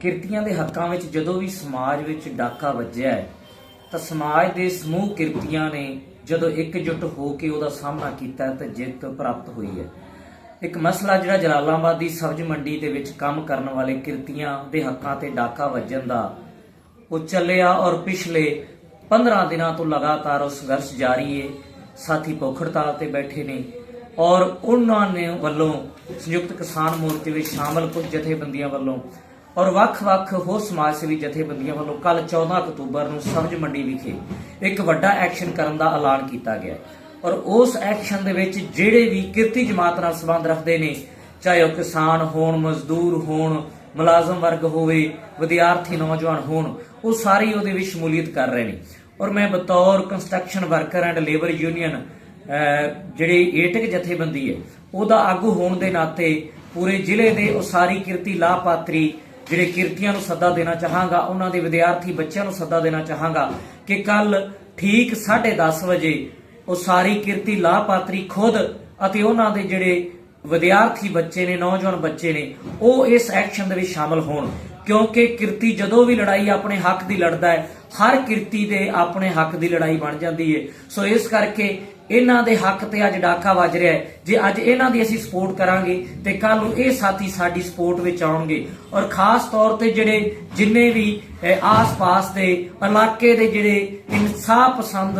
ਕਿਰਤੀਆਂ ਦੇ ਹੱਕਾਂ ਵਿੱਚ ਜਦੋਂ ਵੀ ਸਮਾਜ ਵਿੱਚ ਡਾਕਾ ਵੱਜਿਆ ਹੈ, ਤਾਂ ਸਮਾਜ ਦੇ ਸਮੂਹ ਕਿਰਤੀਆਂ ਨੇ ਜਦੋਂ ਇਕਜੁੱਟ ਹੋ ਕੇ ਉਹਦਾ ਸਾਹਮਣਾ ਕੀਤਾ ਤਾਂ ਜਿੱਤ ਪ੍ਰਾਪਤ ਹੋਈ ਹੈ। ਇੱਕ ਮਸਲਾ ਜਿਹੜਾ ਜਲਾਲਾਬਾਦ ਦੀ ਸਬਜ਼ ਮੰਡੀ ਦੇ ਵਿੱਚ ਕੰਮ ਕਰਨ ਵਾਲੇ ਕਿਰਤੀਆਂ ਦੇ ਹੱਕਾਂ ਤੇ ਡਾਕਾ ਵੱਜਣ ਦਾ, ਉਹ ਚੱਲਿਆ ਔਰ ਪਿਛਲੇ 15 ਦਿਨਾਂ ਤੋਂ ਲਗਾਤਾਰ ਉਹ ਸੰਘਰਸ਼ ਜਾਰੀ ਹੈ ਸਾਥੀ ਭੁੱਖ ਹੜਤਾਲ ਤੇ ਬੈਠੇ ਨੇ ਔਰ ਉਹਨਾਂ ਨੇ ਵੱਲੋਂ ਸੰਯੁਕਤ ਕਿਸਾਨ ਮੋਰਚੇ ਵਿੱਚ ਸ਼ਾਮਲ ਕੁਝ ਜਥੇਬੰਦੀਆਂ ਵੱਲੋਂ ਔਰ ਵੱਖ-ਵੱਖ ਹੋਰ ਸਮਾਜ ਸੇਵੀ ਜਥੇਬੰਦੀਆਂ ਵੱਲੋਂ ਕੱਲ 14 ਅਕਤੂਬਰ ਨੂੰ ਸਬਜ਼ ਮੰਡੀ ਵਿਖੇ ਇੱਕ ਵੱਡਾ ਐਕਸ਼ਨ ਕਰਨ ਦਾ ਐਲਾਨ ਕੀਤਾ ਗਿਆ ਔਰ ਉਸ ਐਕਸ਼ਨ ਦੇ ਵਿੱਚ ਜਿਹੜੇ ਵੀ ਕਿਰਤੀ ਜਮਾਤ ਨਾਲ ਸੰਬੰਧ ਰੱਖਦੇ ਨੇ, ਚਾਹੇ ਉਹ ਕਿਸਾਨ ਹੋਣ, ਮਜ਼ਦੂਰ ਹੋਣ, ਮੁਲਾਜ਼ਮ ਵਰਗ ਹੋਵੇ, ਵਿਦਿਆਰਥੀ, ਨੌਜਵਾਨ ਹੋਣ, ਉਹ ਸਾਰੇ ਉਹਦੇ ਵਿੱਚ ਸ਼ਮੂਲੀਅਤ ਕਰ ਰਹੇ ਨੇ। ਔਰ ਮੈਂ ਬਤੌਰ construction worker and labour union ਜਿਹੜੀ ਏਟਕ ਜਥੇਬੰਦੀ ਹੈ, ਉਹਦਾ ਆਗੂ ਹੋਣ ਦੇ ਨਾਤੇ ਪੂਰੇ ਜ਼ਿਲ੍ਹੇ ਦੇ ਉਸਾਰੀ ਕਿਰਤੀ ਲਾਭਪਾਤਰੀ ਜਿਹੜੇ ਕਿਰਤੀਆਂ ਨੂੰ ਸੱਦਾ ਦੇਣਾ ਚਾਹਾਂਗਾ, ਉਹਨਾਂ ਦੇ ਵਿਦਿਆਰਥੀ ਬੱਚਿਆਂ ਨੂੰ ਸੱਦਾ ਦੇਣਾ ਚਾਹਾਂਗਾ ਕਿ ਕੱਲ ਠੀਕ 10:30 ਵਜੇ ਉਹ ਸਾਰੀ ਕਿਰਤੀ ਲਾਭਪਾਤਰੀ ਖੁਦ ਅਤੇ ਉਹਨਾਂ ਦੇ ਜਿਹੜੇ ਵਿਦਿਆਰਥੀ ਬੱਚੇ ਨੇ, ਨੌਜਵਾਨ ਬੱਚੇ ਨੇ, ਉਹ ਇਸ ਐਕਸ਼ਨ ਦੇ ਵਿੱਚ ਸ਼ਾਮਲ ਹੋਣ। ਕਿਉਂਕਿ ਕਿਰਤੀ ਜਦੋਂ ਵੀ ਲੜਾਈ ਆਪਣੇ ਹੱਕ ਦੀ ਲੜਦਾ ਹੈ, ਹਰ ਕਿਰਤੀ ਦੇ ਆਪਣੇ ਹੱਕ ਦੀ ਲੜਾਈ ਬਣ ਜਾਂਦੀ ਹੈ। ਸੋ ਇਸ ਕਰਕੇ ਇਹਨਾਂ ਦੇ ਹੱਕ ਤੇ ਅੱਜ ਡਾਕਾ ਵੱਜ ਰਿਹਾ ਹੈ। ਜੇ ਅੱਜ ਇਹਨਾਂ ਦੀ ਅਸੀਂ ਸਪੋਰਟ ਕਰਾਂਗੇ ਤੇ ਕੱਲ ਨੂੰ ਇਹ ਸਾਥੀ ਸਾਡੀ ਸਪੋਰਟ ਵਿੱਚ ਆਉਣਗੇ। ਔਰ ਖਾਸ ਤੌਰ ਤੇ ਜਿਹੜੇ ਜਿੰਨੇ ਵੀ ਆਸ-ਪਾਸ ਦੇ ਇਲਾਕੇ ਦੇ ਜਿਹੜੇ ਇਨਸਾਫ ਪਸੰਦ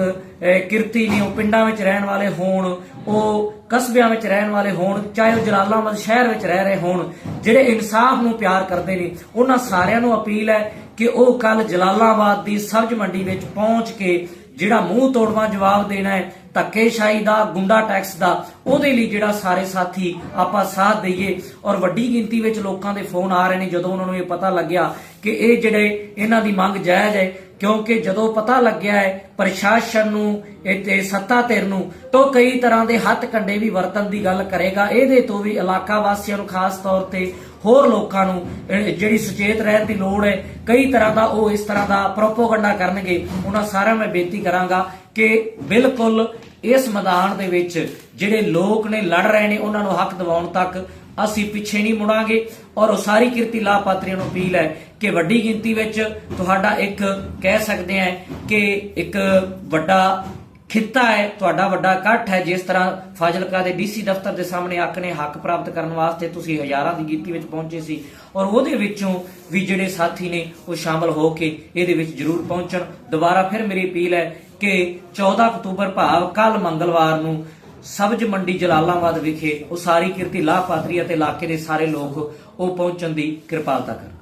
ਕਿਰਤੀ ਨੇ, ਉਹ ਪਿੰਡਾਂ ਵਿੱਚ ਰਹਿਣ ਵਾਲੇ ਹੋਣ, ਉਹ ਕਸਬਿਆਂ ਵਿੱਚ ਰਹਿਣ ਵਾਲੇ ਹੋਣ, ਚਾਹੇ ਉਹ ਜਲਾਲਾਬਾਦ ਸ਼ਹਿਰ ਵਿੱਚ ਰਹਿ ਰਹੇ ਹੋਣ, ਜਿਹੜੇ ਇਨਸਾਫ ਨੂੰ ਪਿਆਰ ਕਰਦੇ ਨੇ, ਉਹਨਾਂ ਸਾਰਿਆਂ ਨੂੰ ਅਪੀਲ ਹੈ ਕਿ ਉਹ ਕੱਲ ਜਲਾਲਾਬਾਦ ਦੀ ਸਬਜ਼ ਮੰਡੀ ਵਿੱਚ ਪਹੁੰਚ ਕੇ ਜਿਹੜਾ ਮੂੰਹ ਤੋੜਵਾ ਜਵਾਬ ਦੇਣਾ ਹੈ, ਧੱਕੇਸ਼ਾਹੀ ਦਾ, ਗੁੰਡਾ ਟੈਕਸ ਦਾ, ਉਹਦੇ ਲਈ ਜਿਹੜਾ ਸਾਰੇ ਸਾਥੀ ਆਪਾਂ ਸਾਥ ਦਈਏ। ਔਰ ਵੱਡੀ ਗਿਣਤੀ ਵਿੱਚ ਲੋਕਾਂ ਦੇ ਫੋਨ ਆ ਰਹੇ ਨੇ, ਜਦੋਂ ਉਹਨਾਂ ਨੂੰ ਇਹ ਪਤਾ ਲੱਗਿਆ ਕਿ ਇਹ ਜਿਹੜੇ ਇਹਨਾਂ ਦੀ ਮੰਗ ਜਾਇਜ਼ ਹੈ ਕਿਉਂਕਿ ਜਦੋਂ ਪਤਾ ਲੱਗਿਆ ਹੈ ਪ੍ਰਸ਼ਾਸਨ ਨੂੰ, ਇਹ ਸੱਤਾ ਧਿਰ ਨੂੰ, ਤਾਂ ਕਈ ਤਰ੍ਹਾਂ ਦੇ ਹੱਥ ਕੰਡੇ ਵੀ ਵਰਤਨ ਦੀ ਗੱਲ ਕਰੇਗਾ। ਇਹਦੇ ਤੋਂ ਵੀ ਇਲਾਕਾ ਵਾਸੀਆਂ ਨੂੰ ਖਾਸ ਤੌਰ ਤੇ ਹੋਰ ਲੋਕਾਂ ਨੂੰ ਜਿਹੜੀ ਸੁਚੇਤ ਰਹਿਣ ਦੀ ਲੋੜ ਹੈ, ਕਈ ਤਰ੍ਹਾਂ ਦਾ ਉਹ ਇਸ ਤਰ੍ਹਾਂ ਦਾ ਪ੍ਰੋਪੋਗੰਡਾ ਕਰਨਗੇ। ਉਹਨਾਂ ਸਾਰਿਆਂ ਮੈਂ ਬੇਨਤੀ ਕਰਾਂਗਾ ਕਿ ਬਿਲਕੁਲ ਇਸ ਮੈਦਾਨ ਦੇ ਵਿੱਚ ਜਿਹੜੇ ਲੋਕ ਨੇ, ਲੜ ਰਹੇ ਨੇ, ਉਹਨਾਂ ਨੂੰ ਹੱਕ ਦਿਵਾਉਣ ਤੱਕ ਅਸੀਂ ਪਿੱਛੇ ਨਹੀਂ ਮੁੜਾਂਗੇ ਔਰ ਉਹ ਸਾਰੀ ਕਿਰਤੀ ਲਾਭਪਾਤਰੀਆਂ ਨੂੰ ਅਪੀਲ ਹੈ ਕਿ ਵੱਡੀ ਗਿਣਤੀ ਵਿੱਚ ਤੁਹਾਡਾ ਇੱਕ ਕਹਿ ਸਕਦੇ ਆ ਕਿ ਇੱਕ ਵੱਡਾ ਖਿੱਤਾ ਹੈ, ਤੁਹਾਡਾ ਵੱਡਾ ਇਕੱਠ ਹੈ, ਜਿਸ ਤਰ੍ਹਾਂ ਫਾਜ਼ਿਲਕਾ ਦੇ ਡੀਸੀ ਦਫ਼ਤਰ ਦੇ ਸਾਹਮਣੇ ਆਪਣੇ ਹੱਕ ਪ੍ਰਾਪਤ ਕਰਨ ਵਾਸਤੇ ਤੁਸੀਂ ਹਜ਼ਾਰਾਂ ਦੀ ਗਿਣਤੀ ਵਿੱਚ ਪਹੁੰਚੇ ਸੀ ਔਰ ਉਹਦੇ ਵਿੱਚੋਂ ਵੀ ਜਿਹੜੇ ਸਾਥੀ ਨੇ ਉਹ ਸ਼ਾਮਲ ਹੋ ਕੇ ਇਹਦੇ ਵਿੱਚ ਜ਼ਰੂਰ ਪਹੁੰਚਣ। ਦੁਬਾਰਾ ਫਿਰ ਮੇਰੀ ਅਪੀਲ ਹੈ ਕਿ 14 ਅਕਤੂਬਰ ਭਾਵ ਕੱਲ ਮੰਗਲਵਾਰ ਨੂੰ ਸਬਜ ਮੰਡੀ ਜਲਾਲਾਬਾਦ ਵਿਖੇ ਉਹ ਸਾਰੀ ਕਿਰਤੀ ਲਾਭਪਾਤਰੀ ਅਤੇ ਇਲਾਕੇ ਦੇ ਸਾਰੇ ਲੋਕ ਉਹ ਪਹੁੰਚਣ ਦੀ ਕਿਰਪਾਲਤਾ ਕਰਨ।